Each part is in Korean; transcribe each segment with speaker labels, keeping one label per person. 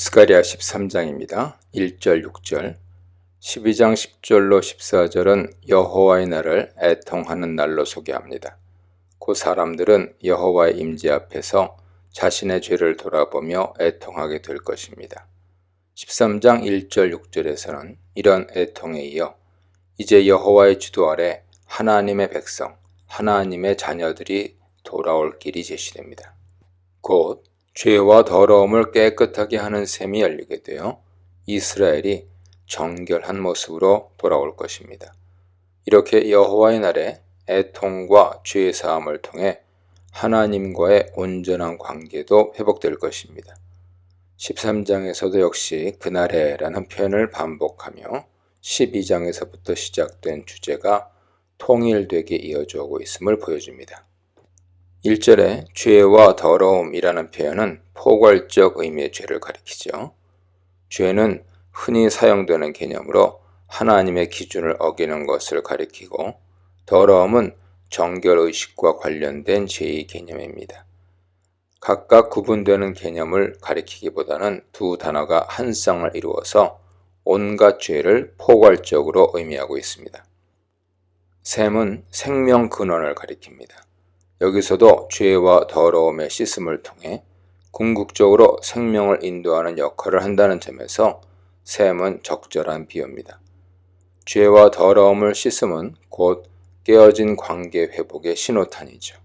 Speaker 1: 스가리아 13장입니다. 1절 6절 12장 10절로 14절은 여호와의 날을 애통하는 날로 소개합니다. 그 사람들은 여호와의 임재 앞에서 자신의 죄를 돌아보며 애통하게 될 것입니다. 13장 1절 6절에서는 이런 애통에 이어 이제 여호와의 주도 아래 하나님의 백성, 하나님의 자녀들이 돌아올 길이 제시됩니다. 곧 죄와 더러움을 깨끗하게 하는 셈이 열리게 되어 이스라엘이 정결한 모습으로 돌아올 것입니다. 이렇게 여호와의 날에 애통과 죄 사함을 통해 하나님과의 온전한 관계도 회복될 것입니다. 13장에서도 역시 그날에라는 표현을 반복하며 12장에서부터 시작된 주제가 통일되게 이어져 오고 있음을 보여줍니다. 1절에 죄와 더러움이라는 표현은 포괄적 의미의 죄를 가리키죠. 죄는 흔히 사용되는 개념으로 하나님의 기준을 어기는 것을 가리키고 더러움은 정결의식과 관련된 죄의 개념입니다. 각각 구분되는 개념을 가리키기보다는 두 단어가 한 쌍을 이루어서 온갖 죄를 포괄적으로 의미하고 있습니다. 샘은 생명 근원을 가리킵니다. 여기서도 죄와 더러움의 씻음을 통해 궁극적으로 생명을 인도하는 역할을 한다는 점에서 샘은 적절한 비유입니다. 죄와 더러움을 씻음은 곧 깨어진 관계 회복의 신호탄이죠.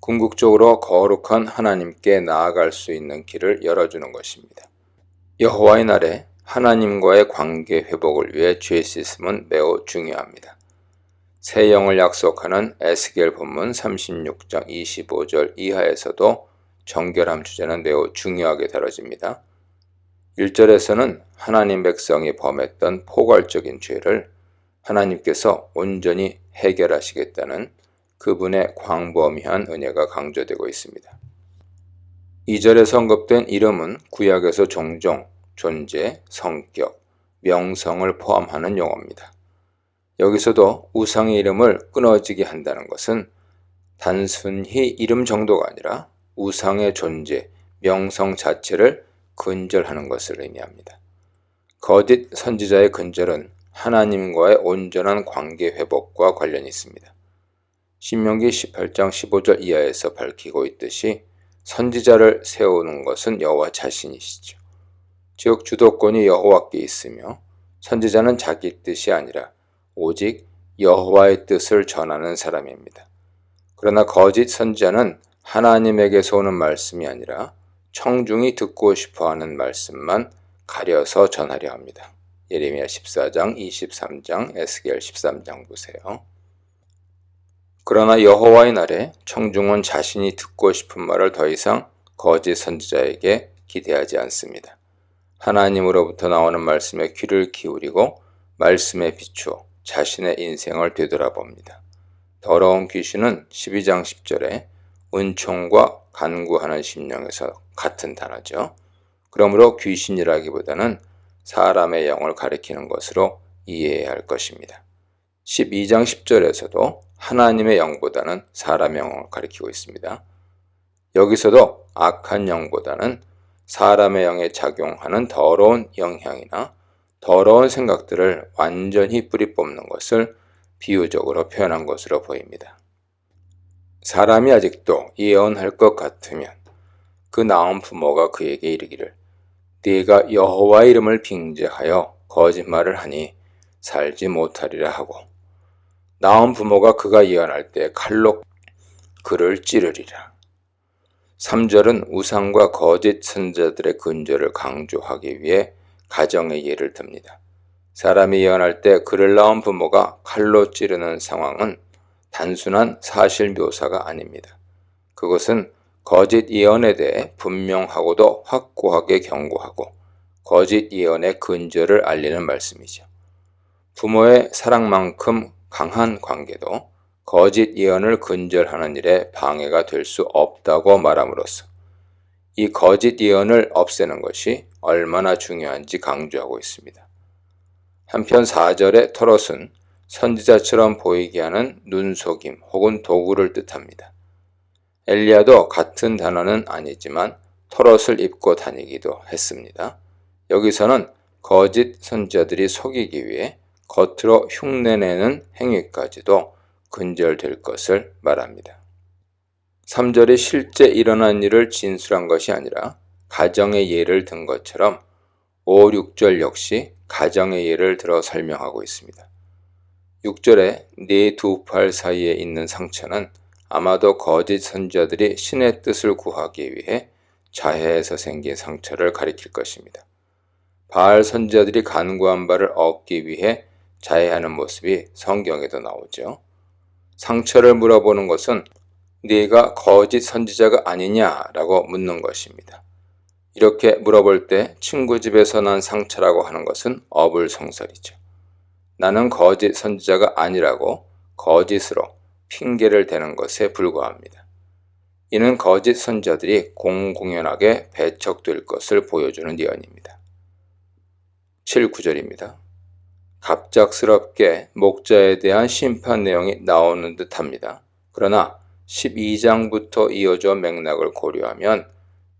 Speaker 1: 궁극적으로 거룩한 하나님께 나아갈 수 있는 길을 열어주는 것입니다. 여호와의 날에 하나님과의 관계 회복을 위해 죄 씻음은 매우 중요합니다. 새 영을 약속하는 에스겔 본문 36장 25절 이하에서도 정결함 주제는 매우 중요하게 다뤄집니다. 1절에서는 하나님 백성이 범했던 포괄적인 죄를 하나님께서 온전히 해결하시겠다는 그분의 광범위한 은혜가 강조되고 있습니다. 2절에 선급된 이름은 구약에서 종종 존재, 성격, 명성을 포함하는 용어입니다. 여기서도 우상의 이름을 끊어지게 한다는 것은 단순히 이름 정도가 아니라 우상의 존재, 명성 자체를 근절하는 것을 의미합니다. 거짓 선지자의 근절은 하나님과의 온전한 관계 회복과 관련이 있습니다. 신명기 18장 15절 이하에서 밝히고 있듯이 선지자를 세우는 것은 여호와 자신이시죠. 즉 주도권이 여호와께 있으며 선지자는 자기 뜻이 아니라 오직 여호와의 뜻을 전하는 사람입니다. 그러나 거짓 선지자는 하나님에게서 오는 말씀이 아니라 청중이 듣고 싶어 하는 말씀만 가려서 전하려 합니다. 예레미야 14장, 23장, 에스겔 13장 보세요. 그러나 여호와의 날에 청중은 자신이 듣고 싶은 말을 더 이상 거짓 선지자에게 기대하지 않습니다. 하나님으로부터 나오는 말씀에 귀를 기울이고 말씀에 비추어 자신의 인생을 되돌아봅니다. 더러운 귀신은 12장 10절에 은총과 간구하는 심령에서 같은 단어죠. 그러므로 귀신이라기보다는 사람의 영을 가리키는 것으로 이해해야 할 것입니다. 12장 10절에서도 하나님의 영보다는 사람의 영을 가리키고 있습니다. 여기서도 악한 영보다는 사람의 영에 작용하는 더러운 영향이나 더러운 생각들을 완전히 뿌리 뽑는 것을 비유적으로 표현한 것으로 보입니다. 사람이 아직도 예언할 것 같으면 그 낳은 부모가 그에게 이르기를 네가 여호와 이름을 빙자하여 거짓말을 하니 살지 못하리라 하고 낳은 부모가 그가 예언할 때 칼로 그를 찌르리라. 3절은 우상과 거짓 선자들의 근절을 강조하기 위해 가정의 예를 듭니다. 사람이 예언할 때 그를 낳은 부모가 칼로 찌르는 상황은 단순한 사실 묘사가 아닙니다. 그것은 거짓 예언에 대해 분명하고도 확고하게 경고하고 거짓 예언의 근절을 알리는 말씀이죠. 부모의 사랑만큼 강한 관계도 거짓 예언을 근절하는 일에 방해가 될 수 없다고 말함으로써 이 거짓 예언을 없애는 것이 얼마나 중요한지 강조하고 있습니다. 한편 4절의 토롯은 선지자처럼 보이게 하는 눈속임 혹은 도구를 뜻합니다. 엘리야도 같은 단어는 아니지만 털옷을 입고 다니기도 했습니다. 여기서는 거짓 선지자들이 속이기 위해 겉으로 흉내내는 행위까지도 근절될 것을 말합니다. 3절이 실제 일어난 일을 진술한 것이 아니라 가정의 예를 든 것처럼 5, 6절 역시 가정의 예를 들어 설명하고 있습니다. 6절에 네 두 팔 사이에 있는 상처는 아마도 거짓 선지자들이 신의 뜻을 구하기 위해 자해에서 생긴 상처를 가리킬 것입니다. 바알 선지자들이 간구한 바를 얻기 위해 자해하는 모습이 성경에도 나오죠. 상처를 물어보는 것은 네가 거짓 선지자가 아니냐라고 묻는 것입니다. 이렇게 물어볼 때 친구 집에서 난 상처라고 하는 것은 어불성설이죠. 나는 거짓 선지자가 아니라고 거짓으로 핑계를 대는 것에 불과합니다. 이는 거짓 선지자들이 공공연하게 배척될 것을 보여주는 예언입니다. 7, 9절입니다. 갑작스럽게 목자에 대한 심판 내용이 나오는 듯 합니다. 그러나 12장부터 이어져 맥락을 고려하면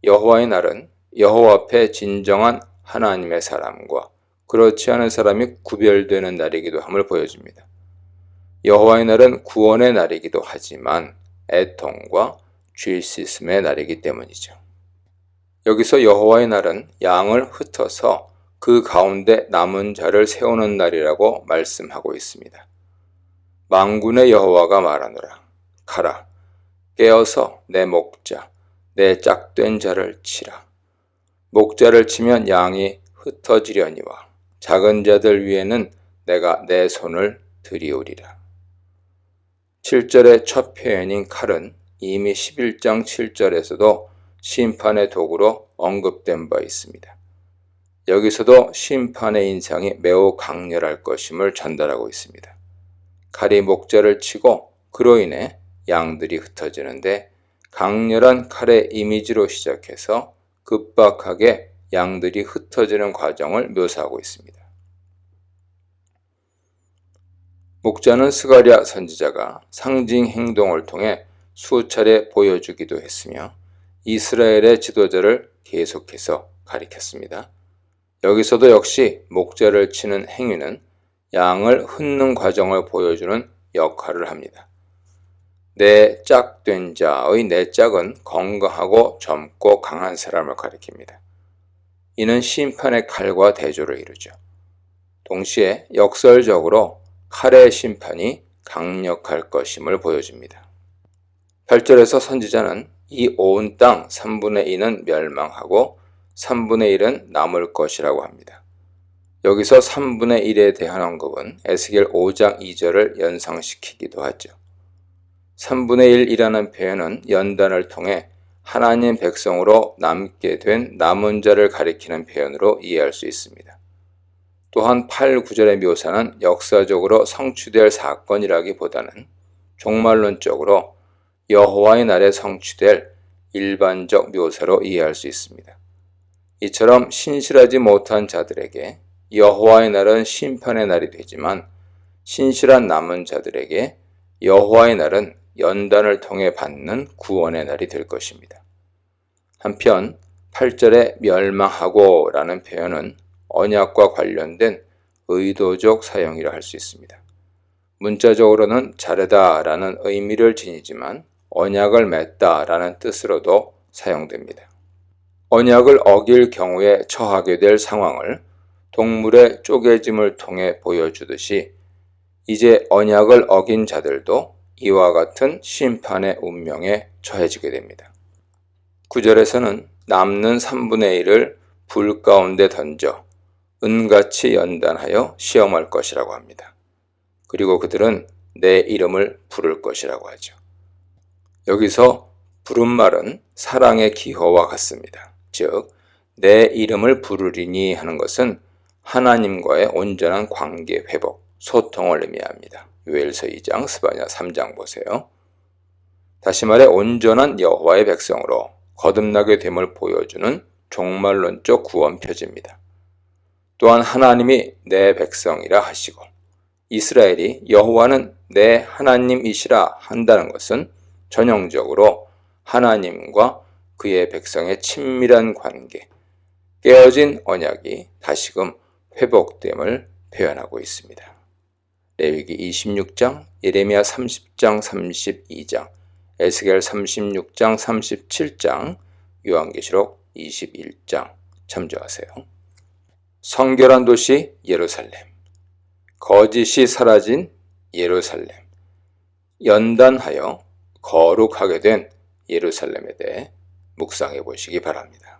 Speaker 1: 여호와의 날은 여호와 앞에 진정한 하나님의 사람과 그렇지 않은 사람이 구별되는 날이기도 함을 보여줍니다. 여호와의 날은 구원의 날이기도 하지만 애통과 죄 씻음의 날이기 때문이죠. 여기서 여호와의 날은 양을 흩어서 그 가운데 남은 자를 세우는 날이라고 말씀하고 있습니다. 망군의 여호와가 말하노라. 가라. 깨어서 내 목자, 내 짝된 자를 치라. 목자를 치면 양이 흩어지려니와 작은 자들 위에는 내가 내 손을 들이우리라. 7절의 첫 표현인 칼은 이미 11장 7절에서도 심판의 도구로 언급된 바 있습니다. 여기서도 심판의 인상이 매우 강렬할 것임을 전달하고 있습니다. 칼이 목자를 치고 그로 인해 양들이 흩어지는데 강렬한 칼의 이미지로 시작해서 급박하게 양들이 흩어지는 과정을 묘사하고 있습니다. 목자는 스가랴 선지자가 상징 행동을 통해 수차례 보여주기도 했으며 이스라엘의 지도자를 계속해서 가리켰습니다. 여기서도 역시 목자를 치는 행위는 양을 흩는 과정을 보여주는 역할을 합니다. 내 짝된 자의 내 짝은 건강하고 젊고 강한 사람을 가리킵니다. 이는 심판의 칼과 대조를 이루죠. 동시에 역설적으로 칼의 심판이 강력할 것임을 보여줍니다. 8절에서 선지자는 이 온 땅 3분의 2는 멸망하고 3분의 1은 남을 것이라고 합니다. 여기서 3분의 1에 대한 언급은 에스겔 5장 2절을 연상시키기도 하죠. 3분의 1이라는 표현은 연단을 통해 하나님 백성으로 남게 된 남은 자를 가리키는 표현으로 이해할 수 있습니다. 또한 8, 9절의 묘사는 역사적으로 성취될 사건이라기보다는 종말론적으로 여호와의 날에 성취될 일반적 묘사로 이해할 수 있습니다. 이처럼 신실하지 못한 자들에게 여호와의 날은 심판의 날이 되지만 신실한 남은 자들에게 여호와의 날은 연단을 통해 받는 구원의 날이 될 것입니다. 한편 8절에 멸망하고 라는 표현은 언약과 관련된 의도적 사용이라 할 수 있습니다. 문자적으로는 자르다 라는 의미를 지니지만 언약을 맺다 라는 뜻으로도 사용됩니다. 언약을 어길 경우에 처하게 될 상황을 동물의 쪼개짐을 통해 보여주듯이 이제 언약을 어긴 자들도 이와 같은 심판의 운명에 처해지게 됩니다. 9절에서는 남는 3분의 1을 불 가운데 던져 은같이 연단하여 시험할 것이라고 합니다. 그리고 그들은 내 이름을 부를 것이라고 하죠. 여기서 부른 말은 사랑의 기호와 같습니다. 즉, 내 이름을 부르리니 하는 것은 하나님과의 온전한 관계 회복, 소통을 의미합니다. 요엘서 2장, 스바냐 3장 보세요. 다시 말해 온전한 여호와의 백성으로 거듭나게 됨을 보여주는 종말론적 구원 표지입니다. 또한 하나님이 내 백성이라 하시고 이스라엘이 여호와는 내 하나님이시라 한다는 것은 전형적으로 하나님과 그의 백성의 친밀한 관계, 깨어진 언약이 다시금 회복됨을 표현하고 있습니다. 레위기 26장, 예레미야 30장, 32장, 에스겔 36장, 37장, 요한계시록 21장 참조하세요. 성결한 도시 예루살렘, 거짓이 사라진 예루살렘, 연단하여 거룩하게 된 예루살렘에 대해 묵상해 보시기 바랍니다.